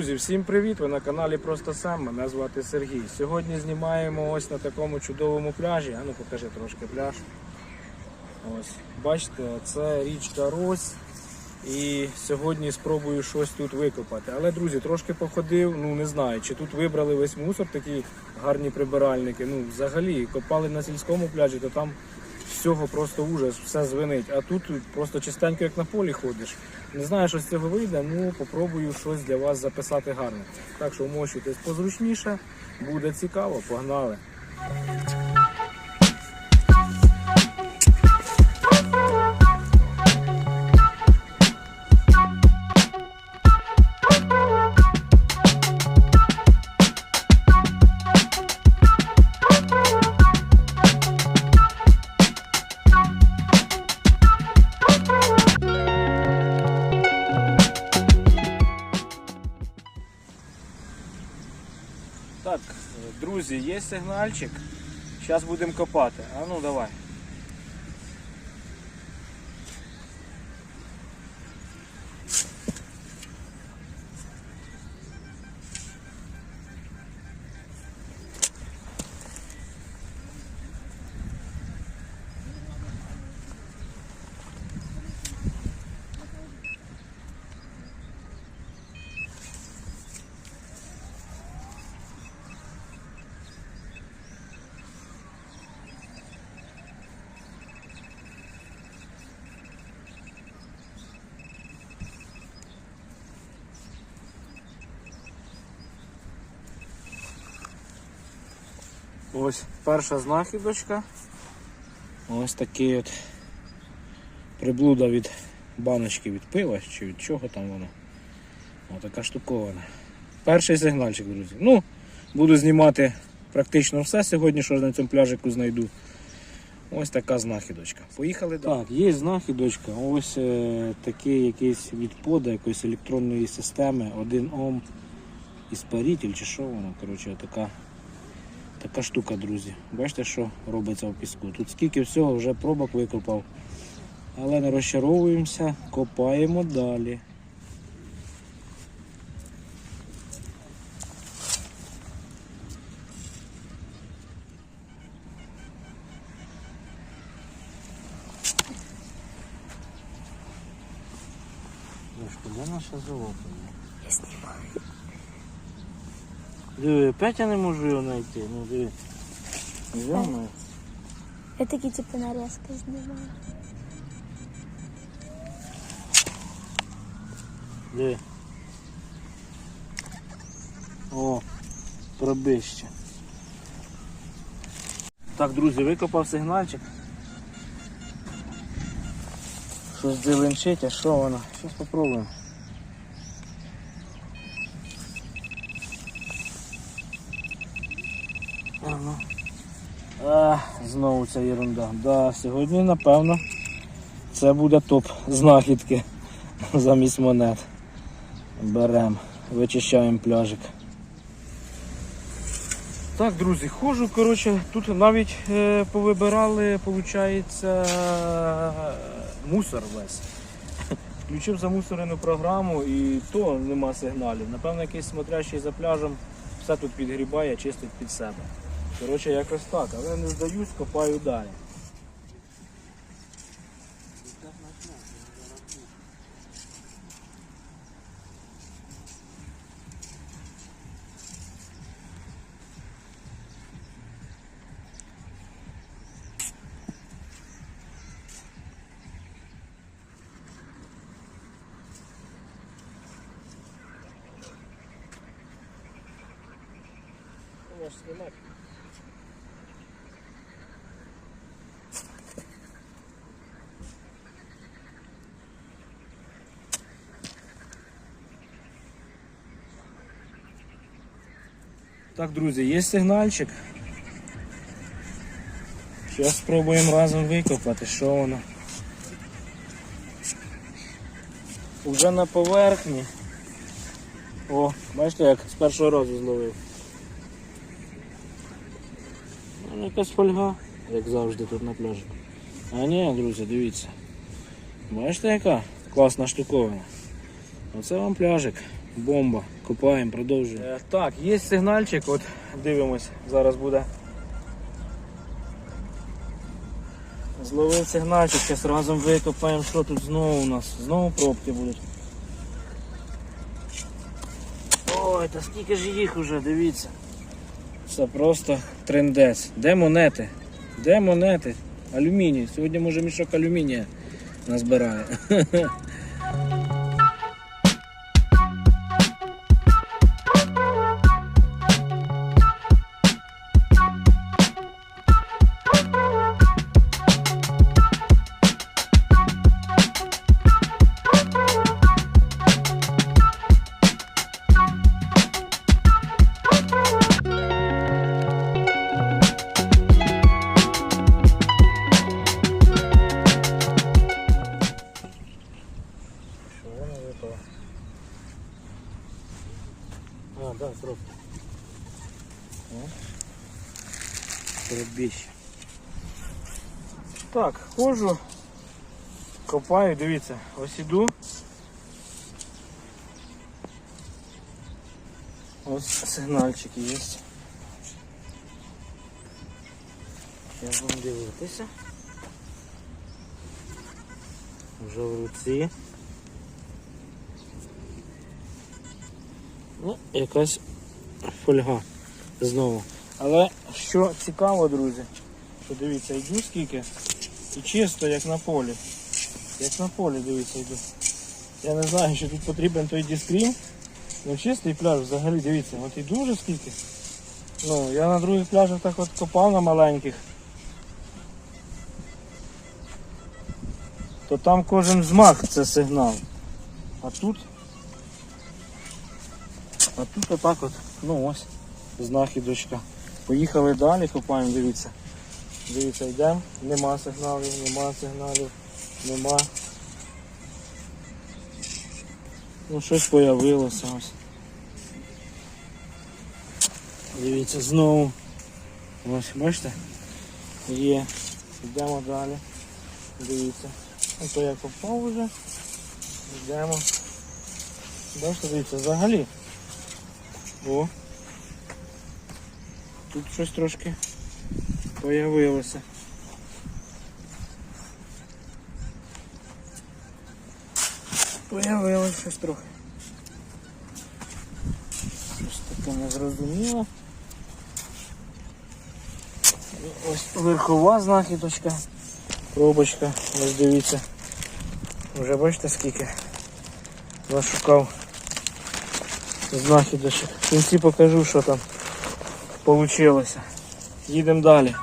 Друзі, всім привіт! Ви на каналі Просто Сам. Мене звати Сергій. Сьогодні знімаємо ось на такому чудовому пляжі. А ну покажи трошки пляж. Ось, бачите, це річка Рось. І сьогодні спробую щось тут викопати. Але, друзі, трошки походив, ну не знаю, чи тут вибрали весь мусор, такі гарні прибиральники. Ну, взагалі, копали на сільському пляжі, то там всього просто ужас, все звенить. А тут просто чистенько, як на полі ходиш. Не знаю, що з цього вийде, ну попробую щось для вас записати гарне. Так що вмощуйтесь позручніше, буде цікаво, погнали. Є сигнальчик. Зараз будемо копати. А ну давай. Ось перша знахідочка. Ось такий от приблуда від баночки від пива чи від чого там воно. Ось така штукована. Перший сигнальчик, друзі. Ну, буду знімати практично все сьогодні, що на цьому пляжику знайду. Ось така знахідочка. Поїхали далі. Так, є знахідочка. Ось е, такий якийсь відпода якоїсь електронної системи, один Ом іспаритель чи що воно. Коротше, така Така штука, друзі. Бачите, що робиться в піску. Тут скільки всього вже пробок викопав. Але не розчаровуємося, копаємо далі. Де наша золото? Я знімаю. Диви, опять я не можу його знайти. Ну диви. Йома. Я такі типу нарізки знімаю. Диви. О, пробище. Так, друзі, викопав сигнальчик. Щось дзеленчить, а що воно? Щось попробуємо. А, ну. А, знову ця ерунда. Да, сьогодні, напевно, це буде топ знахідки замість монет. Беремо, вичищаємо пляжик. Так, друзі, ходжу, коротше, тут навіть е, повибирали, виходить, мусор весь. Включив замусорену програму і то нема сигналів. Напевно, якийсь смотрящий за пляжем все тут підгрібає, чистить під себе. Коротше, якось так, але не здаюсь, копаю далі. Можеш знімати. Так, друзі, є сигнальчик. Зараз спробуємо разом викопати, що воно. Уже на поверхні. О, бачите, як з першого разу зловив. Ну, якась фольга, як завжди тут на пляжі. А ні, друзі, дивіться. Бачите, яка класна штуковина. Оце вам пляжик. Бомба. Копаємо, продовжуємо. Е, так, є сигнальчик, от дивимось, зараз буде. Зловив сигнальчик, зараз разом викопаємо, що тут знову у нас. Знову пробки будуть. Ой, та скільки ж їх уже, дивіться. Це просто трендець. Де монети? Де монети? Алюміній. Сьогодні може мішок алюмінія назбирає. ходжу, копаю, дивіться, ось іду. Ось сигнальчики є. Зараз будемо дивитися. Вже в руці. Ну, якась фольга знову. Але що цікаво, друзі, що дивіться, йду скільки і чисто, як на полі. Як на полі, дивіться, йду. Я не знаю, що тут потрібен той дискрім. Ну чистий пляж взагалі, дивіться, от іду вже скільки. Ну, я на других пляжах так от копав на маленьких. То там кожен змах це сигнал. А тут а тут отак от, ну ось, знахідочка. Поїхали далі, копаємо, дивіться. Дивіться, йдемо, нема сигналів, нема сигналів, нема. Ну щось появилося ось. Дивіться, знову. Ось, бачите? Є. Йдемо далі. Дивіться. Ото я копав вже. Йдемо. Бачите, дивіться, взагалі. О. Тут щось трошки появилося. Появилось щось трохи. Щось таке незрозуміло. Ось верхова знахідочка. Пробочка, ось дивіться. Вже бачите скільки зашукав знахідочок. В кінці покажу, що там вийшло. Їдемо далі.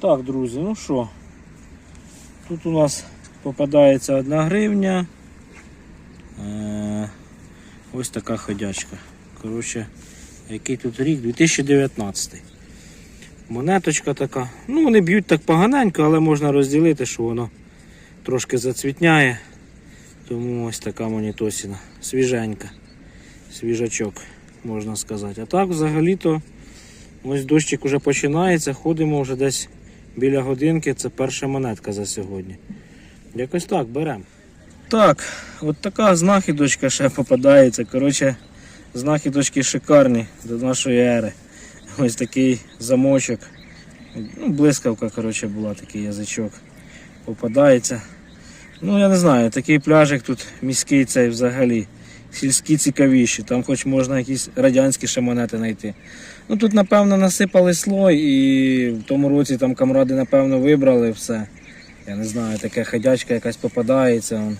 Так, друзі, ну що, тут у нас попадається одна гривня, Ось така ходячка. Коротше, який тут рік? 2019. Монеточка така. Ну, вони б'ють так поганенько, але можна розділити, що воно трошки зацвітняє. Тому ось така монітосіна. Свіженька. Свіжачок, можна сказати. А так взагалі-то ось дощик вже починається. Ходимо вже десь біля годинки. Це перша монетка за сьогодні. Якось так беремо. Так, от така знахідочка ще попадається. Коротше, знахідочки шикарні до нашої ери. Ось такий замочок. Ну, блискавка, коротше, була такий язичок. Попадається. Ну, я не знаю, такий пляжик тут міський цей взагалі. Сільські цікавіші, там хоч можна якісь радянські ще знайти. Ну тут, напевно, насипали слой і в тому році там камради, напевно, вибрали все. Я не знаю, таке ходячка якась попадається. Он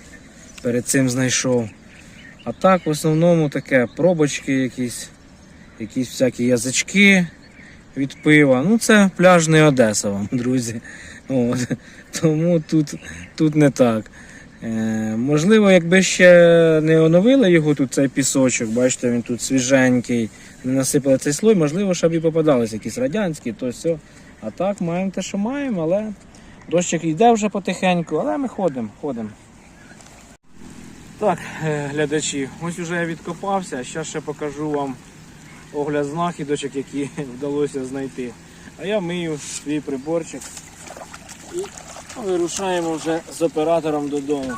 перед цим знайшов. А так, в основному таке пробочки якісь, якісь всякі язички від пива. Ну, це пляжний Одеса вам, друзі. От. Тому тут, тут не так. Е, можливо, якби ще не оновили його тут цей пісочок, бачите, він тут свіженький, не насипали цей слой, можливо, щоб і попадались якісь радянські, то все. А так маємо те, що маємо, але дощик йде вже потихеньку, але ми ходимо, ходимо. Так, е, глядачі, ось уже я відкопався, а зараз ще покажу вам огляд знахідочок, які вдалося знайти. А я мию свій приборчик і Вирушаємо вже з оператором додому.